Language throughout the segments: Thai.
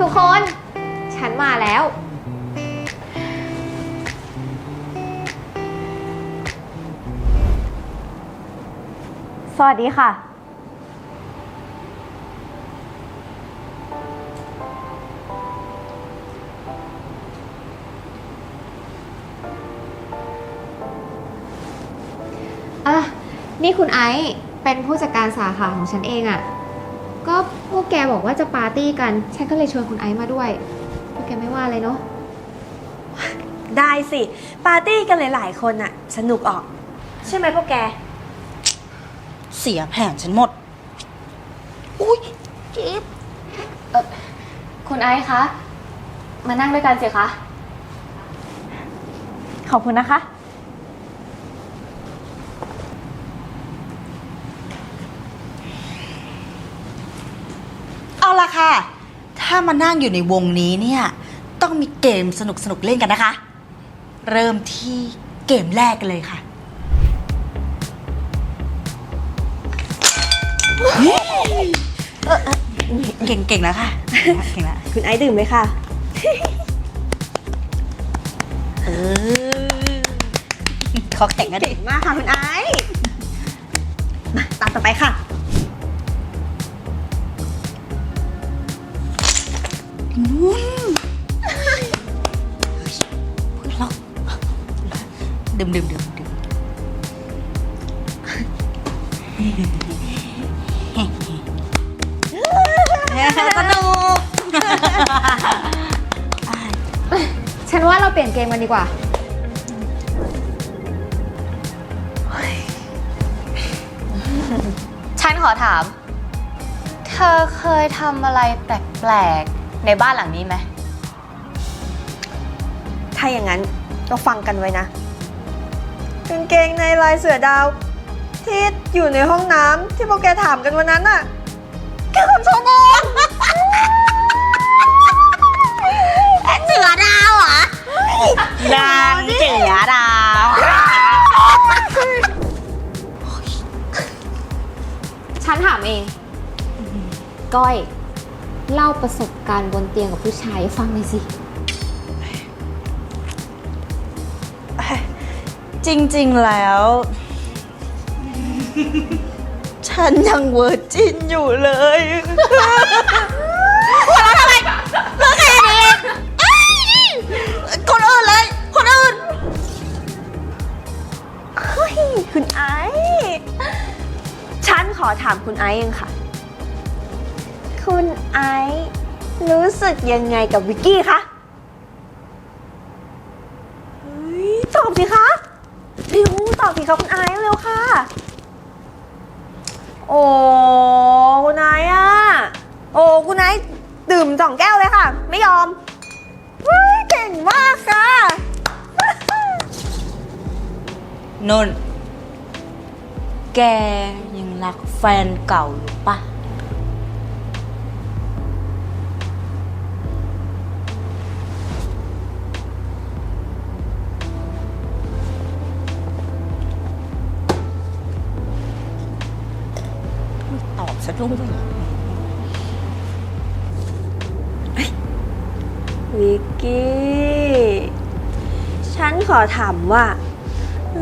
ทุกคน ฉันมาแล้ว สวัสดีค่ะ อะ นี่คุณไอซ์เป็นผู้จัดการสาขาของฉันเองอะ่ะ ก็ วกแกบอกว่าจะปาร์ตี้กัน ฉันก็เลยชวนคุณไอซ์มาด้วย พวกแกไม่ว่าเลยเนาะ ได้สิ ปาร์ตี้กันหลาย ๆ คนอะสนุกออก ใช่ไหมพวกแก เสียแผนฉันหมด อุ้ยจิ๊บคุณไอซ์คะ มานั่งด้วยกันสิคะ ขอบคุณนะคะ เอาละค่ะ ถ้ามานั่งอยู่ในวงนี้เนี่ย ต้องมีเกมสนุกสนุกๆเล่นกันนะคะ เริ่มที่เกมแรกกันเลยค่ะเออเออเก่งเก่งแล้วค่ะ เก่งแล้วคุณไอซ์ดื่มไหมค่ะเออขอแข่งกันดิ เก่งมากค่ะคุณไอซ์มาตามต่อไปค่ะ เราดื่มดื่มดื่มดื่มสนุกฉันว่าเราเปลี่ยนเกมกันดีกว่า ฉันขอถาม เธอเคยทำอะไรแปลกๆ ในบ้านหลังนี้ไหม ถ้าอย่างนั้นก็ฟังกันไว้นะกางเกงในลายเสือดาว ที่อยู่ในห้องน้ำที่พวกแกถามกันวันนั้นน่ะแกคนโชว์เองเสือดาวเหรอนางเสือดาวฉันถามเอง ก้อย เล่าประสบการณ์บนเตียงกับผู้ชายให้ฟังหน่อยสิ จริงๆแล้ว ฉันยังเวอร์จินอยู่เลย คนละทำไมเลิกแค่นี้เอ้ยคนอื่นเลย คนอื่นเฮ้ยคุณไอซ์ฉันขอถามคุณไอซ์เองค่ะ คุณไอซ์รู้สึกยังไงกับวิกกี้คะเฮ้ยตอบสิคะเร็วตอบสิคะคุณไอซ์เร็วค่ะ โอ้คุณไอซ์อะโอ้คุณไอซ์ดื่มสองแก้วเลยค่ะ ไม่ยอมเฮ้ยเก่งมากค่ะ นนท์แกยังรักแฟนเก่าอยู่ปะ ตอบซะด้วยวิกกี้ ฉันขอถามว่า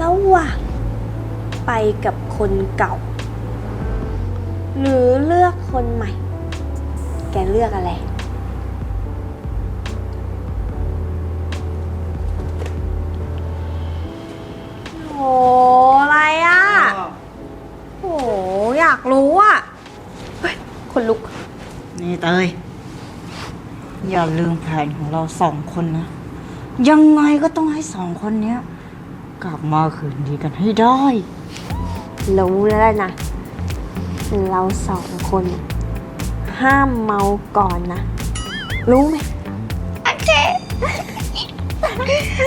ระหว่างไปกับคนเก่า หรือเลือกคนใหม่ แกเลือกอะไร โหอะไรอะ โห อยากรู้อะ คนลุก นี่เตย อย่าลืมแผนของเราสองคนนะ ยังไงก็ต้องให้สองคนเนี้ย กลับมาคืนดีกันให้ได้ รู้แล้วนะ เราสองคน ห้ามเมาก่อนนะ รู้ไหมโอเค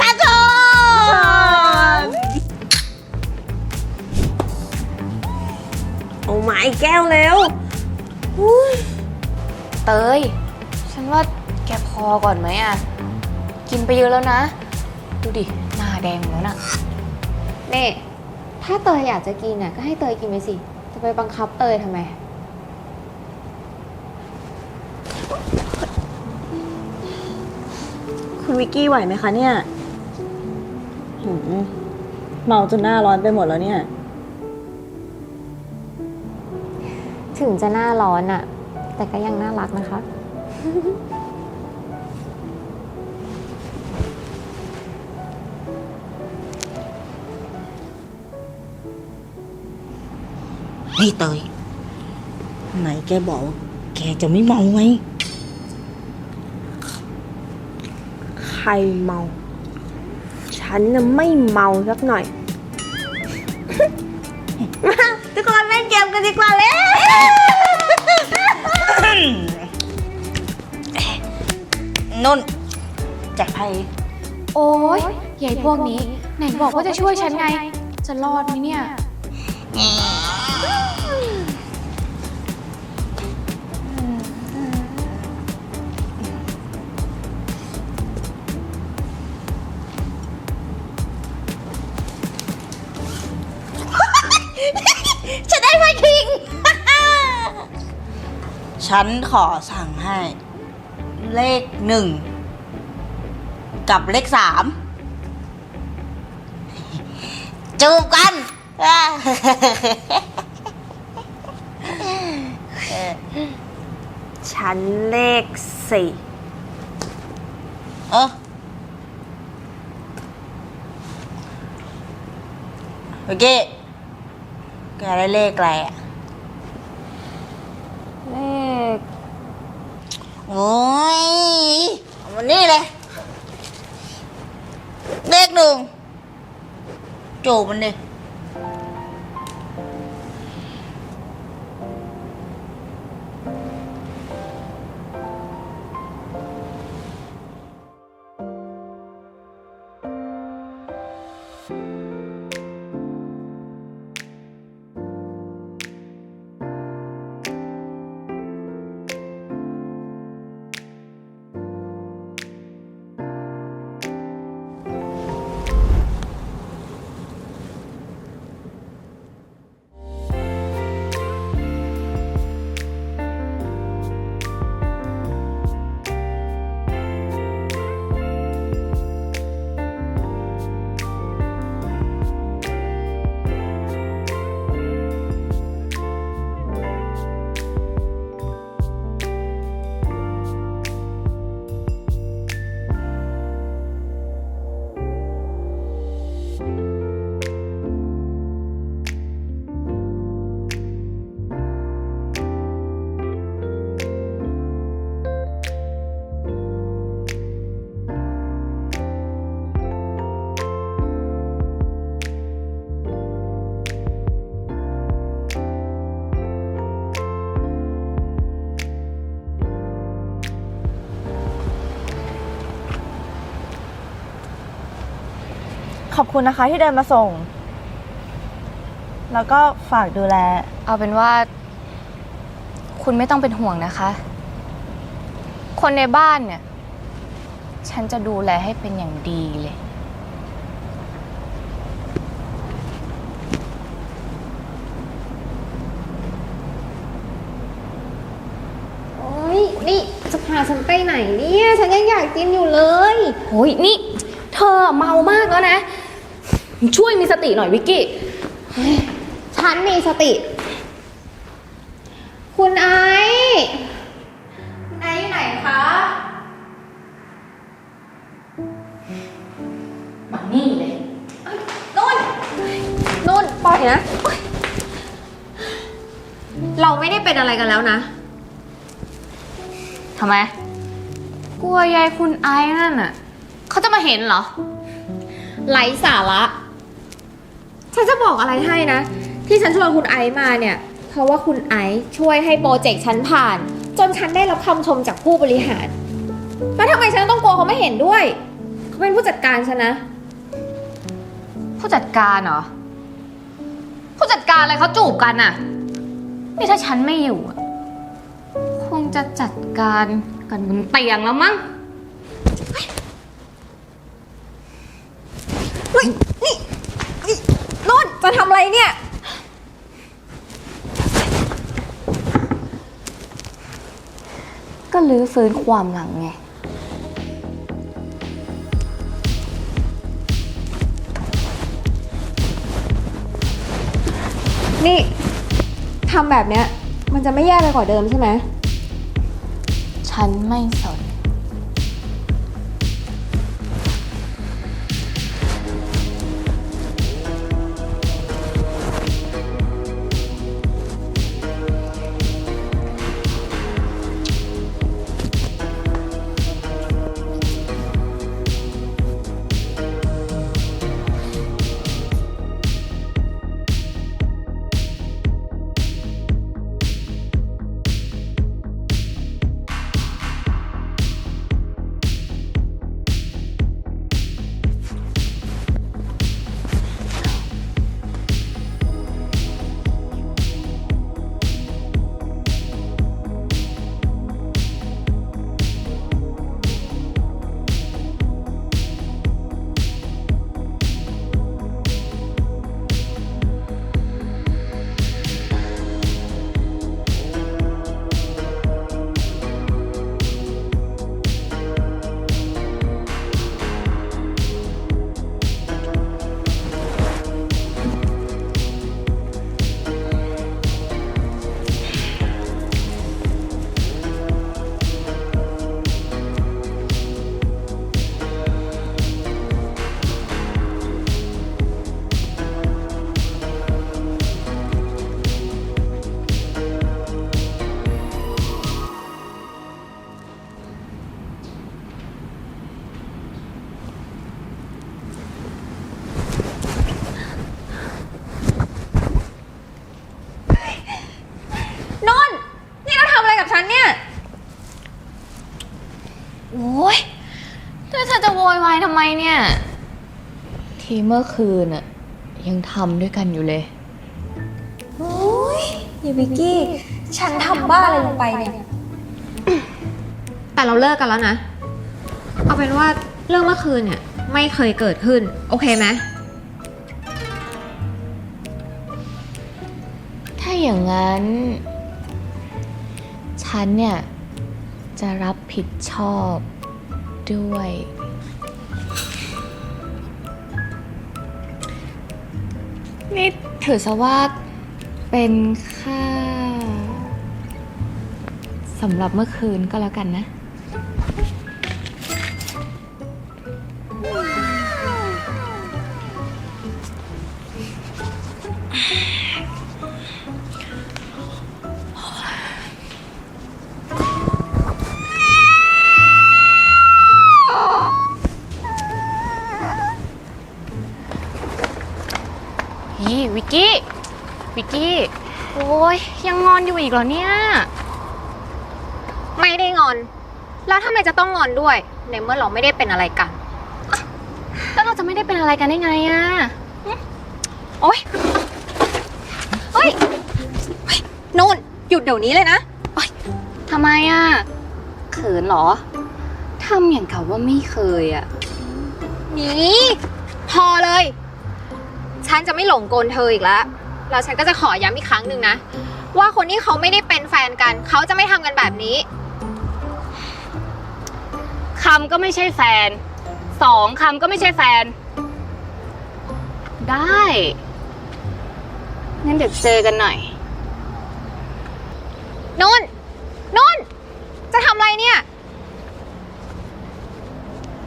อาจารย์เอามาอีกแก้วเร็วอุ๊ย เตย ฉันว่าแกพอก่อนไหมอะ กินไปเยอะแล้วนะ ดูดิ หน้าแดงหมดแล้วน่ะ เน่ถ้าเตยอยากจะกินน่ะก็ให้เตยกินไปสิ จะไปบังคับเตยทำไม คุณวิกกี้ไหวไหมคะเนี่ยหืมเมาจนหน้าร้อนไปหมดแล้วเนี่ย ถึงจะหน้าร้อนอะแต่ก็ยังน่ารักนะคะ นี่เตย ไหนแกบอกว่าแกจะไม่เมาไง ใครเมา ฉันน่ะไม่เมาสักหน่อย โอ้ยใหญ่พวกนี้ ไหนบอกว่าจะช่วยฉันไง จะรอดไหมเนี่ยจะได้ไพ่คิง ฉันขอสั่งให้ เลขหนึ่ง กับเลขสามจูบกัน ฉันเลขสี่เออเมื่อกี้แกได้เลขอะไรอะเลข โอ้ยเอามันนี่เลย เลขหนึ่ง โจมันเลย ขอบคุณนะคะที่เดินมาส่ง แล้วก็ฝากดูแล เอาเป็นว่า คุณไม่ต้องเป็นห่วงนะคะ คนในบ้านเนี่ย ฉันจะดูแลให้เป็นอย่างดีเลย โอ้ยนี่จะพาฉันไปไหนเนี่ย ฉันยังอยากกินอยู่เลย โอ้ยนี่ เธอเมามากแล้วนะ ช่วยมีสติหน่อยวิกกี้ ฉันมีสติ คุณไอซ์คุณไอซ์อยู่ไหนคะ มานี่เลยนุ่น นุ่นปล่อยนะเราไม่ได้เป็นอะไรกันแล้วนะ ทำไม กลัวยายคุณไอ้นั่นน่ะ เขาจะมาเห็นเหรอ ไร้สาระ ฉันจะบอกอะไรให้นะ ที่ฉันชวนคุณไอซ์มาเนี่ย เพราะว่าคุณไอซ์ช่วยให้โปรเจกต์ฉันผ่าน จนฉันได้รับคำชมจากผู้บริหาร แล้วทำไมฉันต้องกลัวเขาไม่เห็นด้วย เขาเป็นผู้จัดการฉันนะ ผู้จัดการเหรอ ผู้จัดการอะไรเขาจูบกันน่ะนี่ถ้าฉันไม่อยู่อะคงจะจัดการกันบนเตียงแล้วมั้งนุ่น จะทำอะไรเนี่ย ก็ลื้อฟื้นความหลังไง นี่ทำแบบเนี้ย มันจะไม่แย่ไปกว่าเดิมใช่ไหม ฉันไม่สน โอ้ยแล้วเธอจะโวยวายทำไมเนี่ย ทีเมื่อคืนอะยังทำด้วยกันอยู่เลย โอ้ยยายวิกกี้ ฉันทำบ้าอะไรลงไปเนี่ยแต่เราเลิกกันแล้วนะ เอาเป็นว่าเรื่องเมื่อคืนเนี่ย ไม่เคยเกิดขึ้น โอเคไหมถ้าอย่างนั้น ฉันเนี่ย จะรับผิดชอบด้วย นี่ถือซะว่าเป็นค่าสำหรับเมื่อคืนก็แล้วกันนะ ยยังงอนอยู่อีกเหรอเนี่ย ไม่ได้งอน แล้วทำไมจะต้องงอนด้วย ในเมื่อเราไม่ได้เป็นอะไรกัน แล้วเราจะไม่ได้เป็นอะไรกันได้ไงอะโอ๊ยเฮ้ยเฮ้ยนู่นหยุดเดี๋ยวนี้เลยนะทำไมอะเขินเหรอทำอย่างกับว่าไม่เคยอะนี่พอเลย ฉันจะไม่หลงกลเธออีกแล้ว แล้วฉันก็จะขอย้ำอีกครั้งหนึ่งนะ ว่าคนที่เขาไม่ได้เป็นแฟนกัน เขาจะไม่ทำกันแบบนี้ คำก็ไม่ใช่แฟน สองคำก็ไม่ใช่แฟน ได้งั้นเดี๋ยวเจอกันหน่อย นุ่น นุ่น จะทำอะไรเนี่ย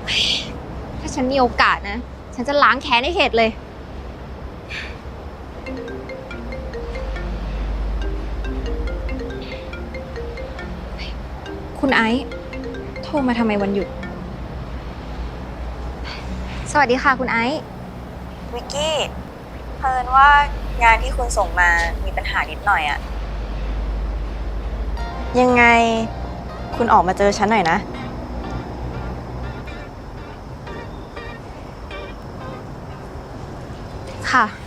เฮ้ยถ้าฉันมีโอกาสนะ ฉันจะล้างแค้นให้เข็ดเลย คุณไอซ์โทรมาทำไมวันหยุด สวัสดีค่ะคุณไอซ์วิกกี้เพิ่นว่างานที่คุณส่งมามีปัญหานิดหน่อยอะยังไงคุณออกมาเจอฉันหน่อยนะ ค่ะ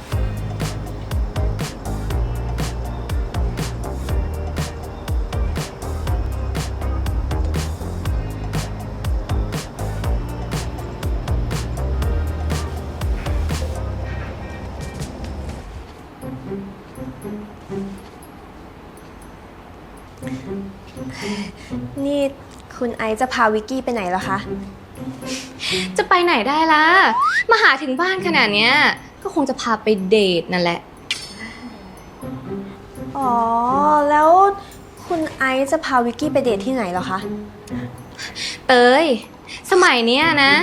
จะพาวิกกี้ไปไหนเหรอคะ จะไปไหนได้ล่ะ มาหาถึงบ้านขนาดเนี้ย ก็คงจะพาไปเดทนั่นแหละ อ๋อ แล้วคุณไอซ์จะพาวิกกี้ไปเดทที่ไหนเหรอคะ เตย สมัยเนี้ยนะ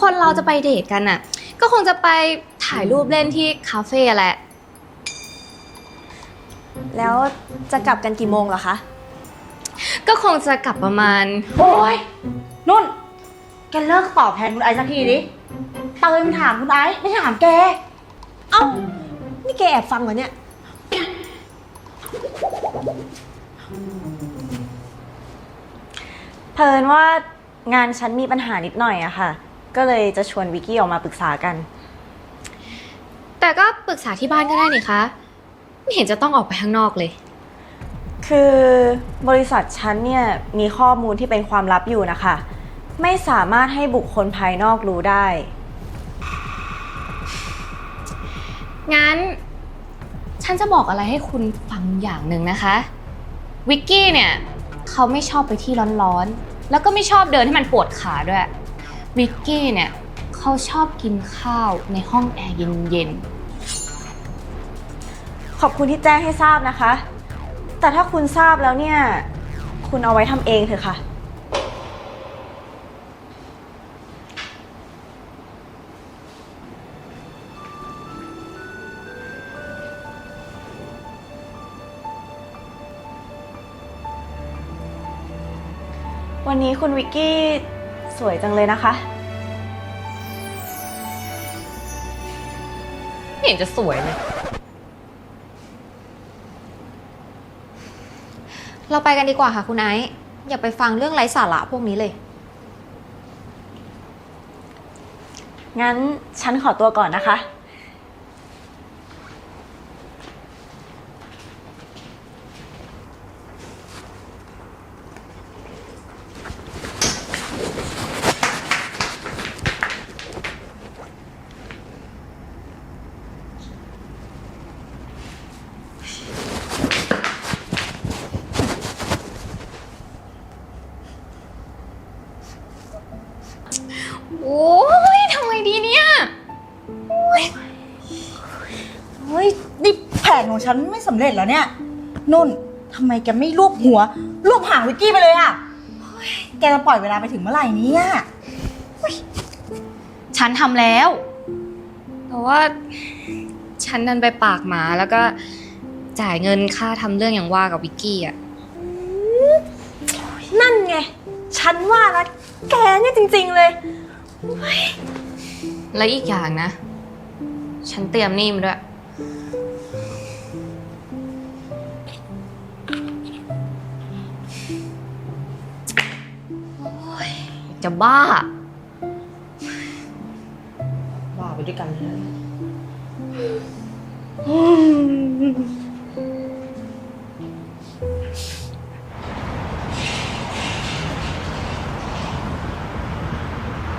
คนเราจะไปเดทกันอะก็คงจะไปถ่ายรูปเล่นที่คาเฟ่แหละ แล้วจะกลับกันกี่โมงเหรอคะ ก็คงจะกลับประมาณ โอ้ยนุ่น แกเลิกตอบแทนคุณไอซ์สักทีดิเตยมันถามคุณไอซ์ไม่ถามแก เอ้า นี่แกแอบฟังเหรอเนี่ย เพินว่างานฉันมีปัญหานิดหน่อยอะค่ะ ก็เลยจะชวนวิกกี้ออกมาปรึกษากัน แต่ก็ปรึกษาที่บ้านก็ได้นี่คะ ไม่เห็นจะต้องออกไปข้างนอกเลย คือบริษัทฉันเนี่ยมีข้อมูลที่เป็นความลับอยู่นะคะ ไม่สามารถให้บุคคลภายนอกรู้ได้ งั้น ฉันจะบอกอะไรให้คุณฟังอย่างหนึ่งนะคะ วิกกี้เนี่ยเขาไม่ชอบไปที่ร้อนๆ แล้วก็ไม่ชอบเดินให้มันปวดขาด้วย วิกกี้เนี่ยเขาชอบกินข้าวในห้องแอร์เย็นขอบคุณที่แจ้งให้ทราบนะคะ แต่ถ้าคุณทราบแล้วเนี่ย คุณเอาไว้ทำเองเถอะค่ะ วันนี้คุณวิกกี้สวยจังเลยนะคะ ไม่เห็นจะสวยเลย เราไปกันดีกว่าค่ะคุณไอซ์อย่าไปฟังเรื่องไร้สาระพวกนี้เลย งั้นฉันขอตัวก่อนนะคะ นี่แผนของฉันไม่สำเร็จแล้วเนี่ยนุ่นทำไมแกไม่รูปหัว รูปหางวิกกี้ไปเลยอะเฮ้ยแกจะปล่อยเวลาไปถึงเมื่อไหร่เนี่ยฉันทำแล้ว แต่ว่าฉันดันไปปากหมาแล้วก็จ่ายเงินค่าทำเรื่องอย่างว่ากับวิกกี้อะ นั่นไง ฉันว่านะแกเนี่ยจริง ๆเลย และอีกอย่างนะ ฉันเตรียมหนี่มาด้วย จะบ้าว่าไปด้วยกันเลย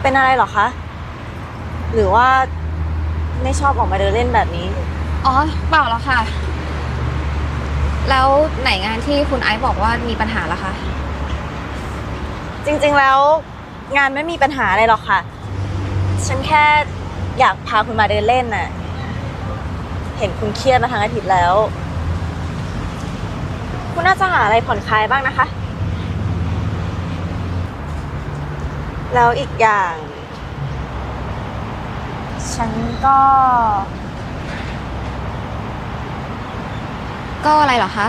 เป็นอะไรเหรอคะ หรือว่าไม่ชอบออกมาเดินเล่นแบบนี้ อ๋อ เปล่าแล้วค่ะ แล้วไหนงานที่คุณไอซ์บอกว่ามีปัญหาล่ะคะ จริงๆแล้ว งานไม่มีปัญหาอะไรหรอกค่ะ ฉันแค่อยากพาคุณมาเดินเล่นน่ะ เห็นคุณเครียดมาทั้งอาทิตย์แล้ว คุณน่าจะหาอะไรผ่อนคลายบ้างนะคะ แล้วอีกอย่าง ฉันก็ ก็อะไรเหรอคะ